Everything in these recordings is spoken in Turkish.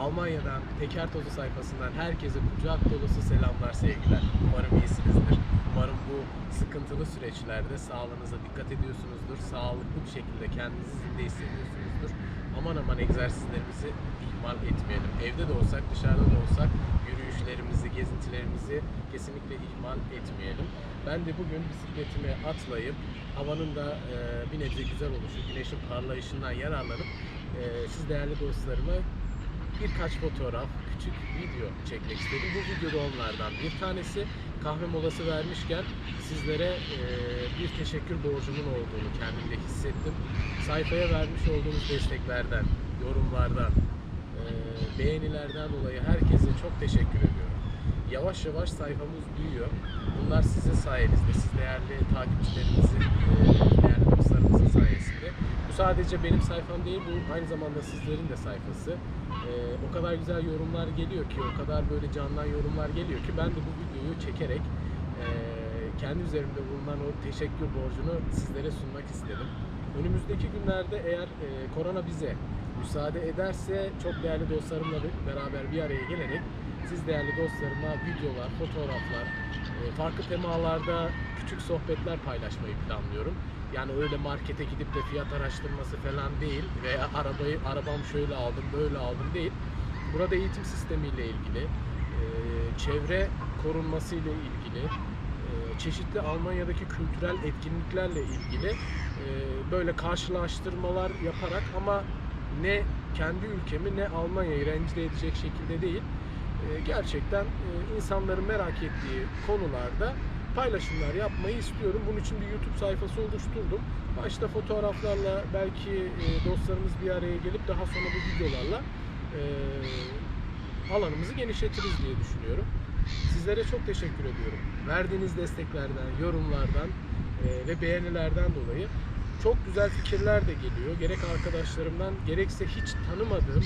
Almanya'dan Teker Tozu sayfasından herkese kucak dolusu selamlar, sevgiler. Umarım iyisinizdir. Umarım bu sıkıntılı süreçlerde sağlığınıza dikkat ediyorsunuzdur. Sağlıklı bir şekilde kendinizi zinde hissediyorsunuzdur. Aman aman egzersizlerimizi ihmal etmeyelim. Evde de olsak, dışarıda da olsak yürüyüşlerimizi, gezintilerimizi kesinlikle ihmal etmeyelim. Ben de bugün bisikletime atlayıp havanın da e, bir nebze güzel oluşu, güneşin parlayışından yararlanıp e, siz değerli dostlarıma birkaç fotoğraf, küçük video çekmek istedim. Bu videoda onlardan bir tanesi. Kahve molası vermişken sizlere bir teşekkür borcumun olduğunu kendimde hissettim. Sayfaya vermiş olduğunuz desteklerden, yorumlardan, beğenilerden dolayı herkese çok teşekkür ediyorum. Yavaş yavaş sayfamız büyüyor. Bunlar sizin sayenizde, siz değerli takipçilerimizin, e, değerli dostlarımızın sayesinde. Sadece benim sayfam değil, bu aynı zamanda sizlerin de sayfası. Ee, o kadar güzel yorumlar geliyor ki, o kadar böyle candan yorumlar geliyor ki ben de bu videoyu çekerek e, kendi üzerimde bulunan o teşekkür borcunu sizlere sunmak istedim. Önümüzdeki günlerde eğer e, korona bize müsaade ederse çok değerli dostlarımla beraber bir araya gelerek siz değerli dostlarıma videolar, fotoğraflar, farklı temalarda küçük sohbetler paylaşmayı planlıyorum. Yani öyle markete gidip de fiyat araştırması falan değil veya arabayı arabam şöyle aldım böyle aldım değil. Burada eğitim sistemiyle ilgili, e, çevre korunması ile ilgili, e, çeşitli Almanya'daki kültürel etkinliklerle ilgili böyle karşılaştırmalar yaparak ama ne kendi ülkemi ne Almanya'yı rencide edecek şekilde değil, gerçekten e, insanların merak ettiği konularda paylaşımlar yapmayı istiyorum. Bunun için bir YouTube sayfası oluşturdum. Başta fotoğraflarla belki e, dostlarımız bir araya gelip daha sonra bu videolarla e, alanımızı genişletiriz diye düşünüyorum. Sizlere çok teşekkür ediyorum. Verdiğiniz desteklerden, yorumlardan ve beğenilerden dolayı çok güzel fikirler de geliyor. Gerek arkadaşlarımdan gerekse hiç tanımadığım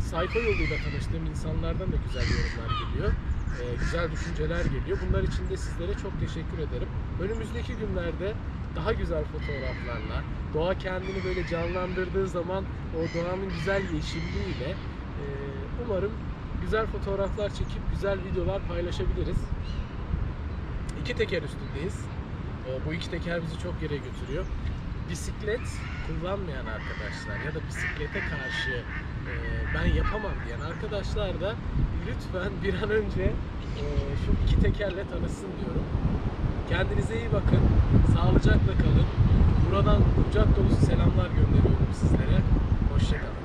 sayfa yoluyla tanıştığım insanlardan da güzel yorumlar geliyor. Ee, güzel düşünceler geliyor. Bunlar için de sizlere çok teşekkür ederim. Önümüzdeki günlerde daha güzel fotoğraflarla, doğa kendini böyle canlandırdığı zaman o doğanın güzel yeşilliğiyle e, umarım güzel fotoğraflar çekip güzel videolar paylaşabiliriz. İki teker üstündeyiz. Ee, bu iki teker bizi çok yere götürüyor. Bisiklet kullanmayan arkadaşlar ya da bisiklete karşı e, ben yapamam diyen arkadaşlar da lütfen bir an önce e, şu iki tekerle tanışsın diyorum. Kendinize iyi bakın. Sağlıcakla kalın. Buradan kucak dolusu selamlar gönderiyorum sizlere. Hoşçakalın.